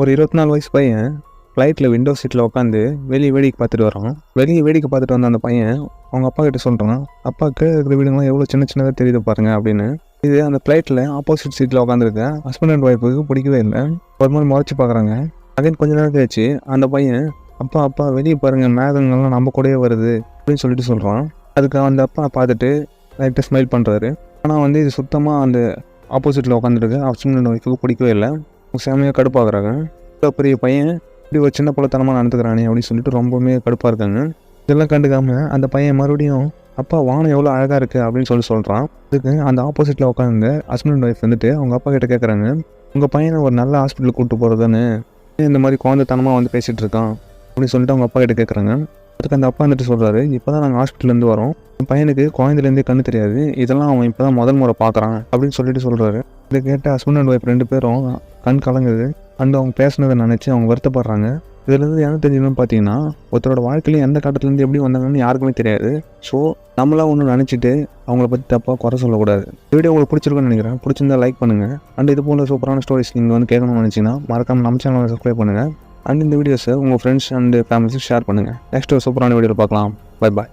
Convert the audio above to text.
ஒரு இருபத்தி நாலு வயசு பையன் ஃப்ளைட்டில் விண்டோ சீட்டில் உட்காந்து வெளியே வேடிக்கை பார்த்துட்டு வரான். வெளியே வேடிக்கை பார்த்துட்டு வந்த அந்த பையன் அவங்க அப்பா கிட்ட சொல்கிறான் அப்பாவுக்கு இருக்கிற வீடுங்களாம் எவ்வளோ சின்ன சின்னதாக தெரியுது பாருங்க அப்படின்னு. இது அந்த ஃப்ளைட்டில் ஆப்போசிட் சீட்டில் உட்காந்துருக்க ஹஸ்பண்ட் அண்ட் ஒய்ஃபுக்கு பிடிக்கவே இல்லை. ஒரு மாதிரி முறைச்சி பார்க்குறாங்க அகைன் கொஞ்ச நேரம் கழிச்சு அந்த பையன் அப்பா அப்பா வெளியே பாருங்கள் மேகங்கள்லாம் நம்ம கூடயே வருது அப்படின்னு சொல்லிட்டு சொல்கிறான் அதுக்கு அந்த அப்பா பார்த்துட்டு லைட்டாக ஸ்மைல் பண்ணுறாரு ஆனால் வந்து இது சுத்தமாக அந்த ஆப்போசிட்டில் உட்காந்துருக்கு ஹஸ்பண்ட் அண்ட் ஒய்ஃபுக்கு பிடிக்கவே இல்லை. செமையாக கடுப்பாகிறாங்க இவ்வளோ பெரிய பையன் இப்படி ஒரு சின்ன பிள்ளைத்தனமாக நடந்துக்கிறானே அப்படின்னு சொல்லிட்டு ரொம்பவுமே கடுப்பாக இருக்காங்க. இதெல்லாம் கண்டுக்காம அந்த பையன் மறுபடியும் அப்பா வானம் எவ்வளோ அழகாக இருக்குது அப்படின்னு சொல்லி சொல்கிறான் அதுக்கு அந்த ஆப்போசிட்டில் உட்காந்து ஹஸ்பண்ட் அண்ட் ஒய்ஃப் வந்துட்டு அவங்க அப்பா கிட்ட கேட்குறாங்க உங்கள் பையனை ஒரு நல்ல ஹாஸ்பிட்டலுக்கு கூப்பிட்டு போகிறதுன்னு இந்த மாதிரி குழந்தைத்தனமாக வந்து பேசிகிட்டு இருக்கான்? அப்படின்னு சொல்லிட்டு அவங்க அப்பா கிட்ட கேட்குறாங்க அதுக்கு அந்த அப்பா வந்துட்டு சொல்கிறாரு இப்போ தான் நாங்கள் ஹாஸ்பிட்டல்லேருந்து வரோம். பையனுக்கு குழந்தைலேருந்தே கண்ணு தெரியாது. இதெல்லாம் அவன் இப்போ தான் முதல் முறை பார்க்குறான் அப்படின்னு சொல்லிட்டு சொல்கிறாரு இதை கேட்ட ஹஸ்பண்ட் அண்ட் ஒய்ஃப் ரெண்டு பேரும் கண் கலங்குது. அண்ட் அவங்க பேசுனதை நினச்சி அவங்க வருத்தப்படுறாங்க. இதுலேருந்து என்ன தெரிஞ்சுக்கணும்னு பார்த்தீங்கன்னா ஒருத்தரோட வாழ்க்கையில எந்த கட்டத்துலேருந்து எப்படி வந்தாங்கன்னு யாருக்குமே தெரியாது. ஸோ நம்மளா ஒன்று நினச்சிட்டு அவங்கள பற்றி தப்பாக குறை சொல்லக்கூடாது. இந்த வீடியோ உங்களுக்கு பிடிச்சிருக்குன்னு நினைக்கிறேன். பிடிச்சிருந்தா லைக் பண்ணுங்கள் அண்ட் இது போல சூப்பரான ஸ்டோரிஸ் நீங்கள் வந்து கேட்கணும்னு நினச்சிங்கன்னா மறக்காம நம்ம சேனலை சப்ஸ்கிரைப் பண்ணுங்கள் அண்ட் இந்த வீடியோஸை உங்கள் ஃப்ரெண்ட்ஸ் அண்ட் ஃபேமிலிஸுக்கு ஷேர் பண்ணுங்கள் நெக்ஸ்ட் ஒரு சூப்பரான வீடியோவில் பார்க்கலாம். Bye bye